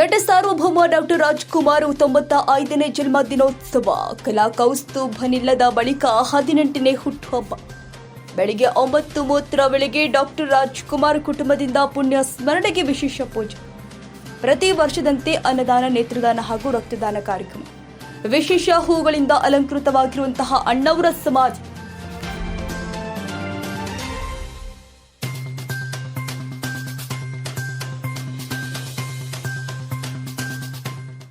ನಟ ಸಾರ್ವಭೌಮ ಡಾಕ್ಟರ್ ರಾಜ್ಕುಮಾರ್ ತೊಂಬತ್ತ ಐದನೇ ಜನ್ಮ ದಿನೋತ್ಸವ ಕಲಾ ಕೌಸ್ತುಭನಿಲ್ಲದ ಬಳಿಕ ಹದಿನೆಂಟನೇ ಹುಟ್ಟುಹಬ್ಬ. ಬೆಳಿಗ್ಗೆ ಒಂಬತ್ತು ಮೂವತ್ತರ ವೇಳೆಗೆ ಡಾಕ್ಟರ್ ರಾಜ್ಕುಮಾರ್ ಕುಟುಂಬದಿಂದ ಪುಣ್ಯ ಸ್ಮರಣೆಗೆ ವಿಶೇಷ ಪೂಜೆ. ಪ್ರತಿ ವರ್ಷದಂತೆ ಅನ್ನದಾನ, ನೇತ್ರದಾನ ಹಾಗೂ ರಕ್ತದಾನ ಕಾರ್ಯಕ್ರಮ. ವಿಶೇಷ ಹೂಗಳಿಂದ ಅಲಂಕೃತವಾಗಿರುವಂತಹ ಅಣ್ಣವರ ಸಮಾಜ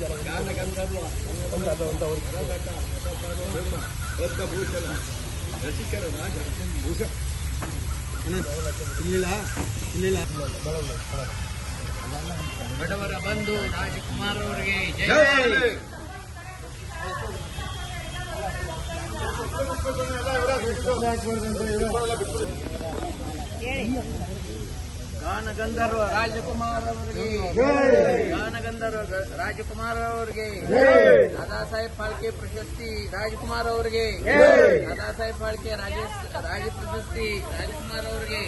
ಗಾನ ಗಂಧರ್ವ ಭೂಷಣ ರಸಿಕರ ರಾಜ ಭೂಷಣ ಇಲ್ಲಿಲ್ಲ ಇಲ್ಲಿಲ್ಲ ಬಡವರ ಬಂಧು ರಾಜಕುಮಾರ್ ಅವರಿಗೆ ಜೈ. ಗಾನ ಗಂಧರ್ವ ರಾಜಕುಮಾರ್ ಅವರಿಗೆ ಗಂಧರ್ವ ರಾಜಕುಮಾರ್ ಅವರಿಗೆ. ದಾದಾ ಸಾಹೇಬ್ ಫಾಳ್ಕೆ ಪ್ರಶಸ್ತಿ ರಾಜಕುಮಾರ್ ಅವರಿಗೆ. ದಾದಾ ಸಾಹೇಬ್ ಫಾಳ್ಕೆ ರಾಜೇಶ್ ರಾಜ ಪ್ರಶಸ್ತಿ ರಾಜಕುಮಾರ್ ಅವರಿಗೆ.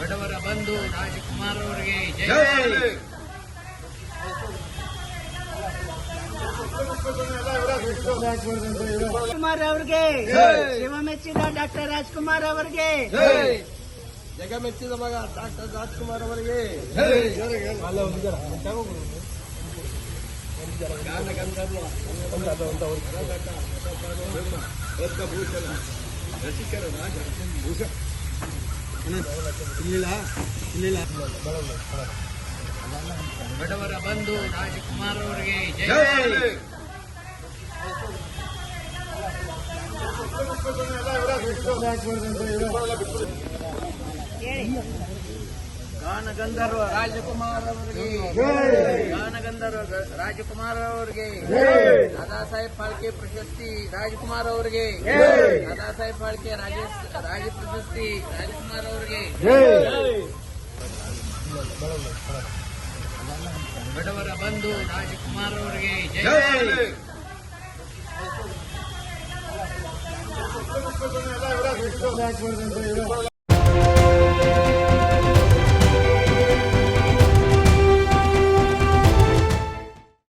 ಬಡವರ ಬಂಧು ರಾಜಕುಮಾರ್ ಅವರಿಗೆ. ರಾಜಕುಮಾರ್ ರಾಜ್ಕುಮಾರ್ ಅವರಿಗೆ. ಶಿವ ಮೆಚ್ಚಿದ ಡಾಕ್ಟರ್ ರಾಜ್ಕುಮಾರ್ ಅವರಿಗೆ. ಜೈ ಜಗ ಮೆಚ್ಚಿದ ಮಗ ಡಾಕ್ಟರ್ ರಾಜ್ಕುಮಾರ್ ಅವರಿಗೆ. ಗಾನ ಗಂಧರ್ವ ಭೂಷಣ ರಸಿಕರ ರಾಜ ಭೂಷಣ ಇಲ್ಲ ಇಲ್ಲ ಬಡವರ ಬಂದು ರಾಜ್ಕುಮಾರ್ ಅವರಿಗೆ ಜೈ. ಗಾನ ಗಂಧರ್ವ ರಾಜಕುಮಾರ್ ಅವರಿಗೆ ಗಾನ ಗಂಧರ್ವ ರಾಜಕುಮಾರ್ ಅವರಿಗೆ ದಾದಾ ಸಾಹೇಬ್ ಫಾಳ್ಕೆ ಪ್ರಶಸ್ತಿ ರಾಜಕುಮಾರ್ ಅವರಿಗೆ ದಾದಾ ಸಾಹೇಬ್ ಫಾಳ್ಕೆ ರಾಜೇಶ್ ರಾಜ ಪ್ರಶಸ್ತಿ ರಾಜಕುಮಾರ್ ಅವರಿಗೆ ಬಡವರ ಬಂಧು ರಾಜಕುಮಾರ್ ಅವರಿಗೆ ಜೈ.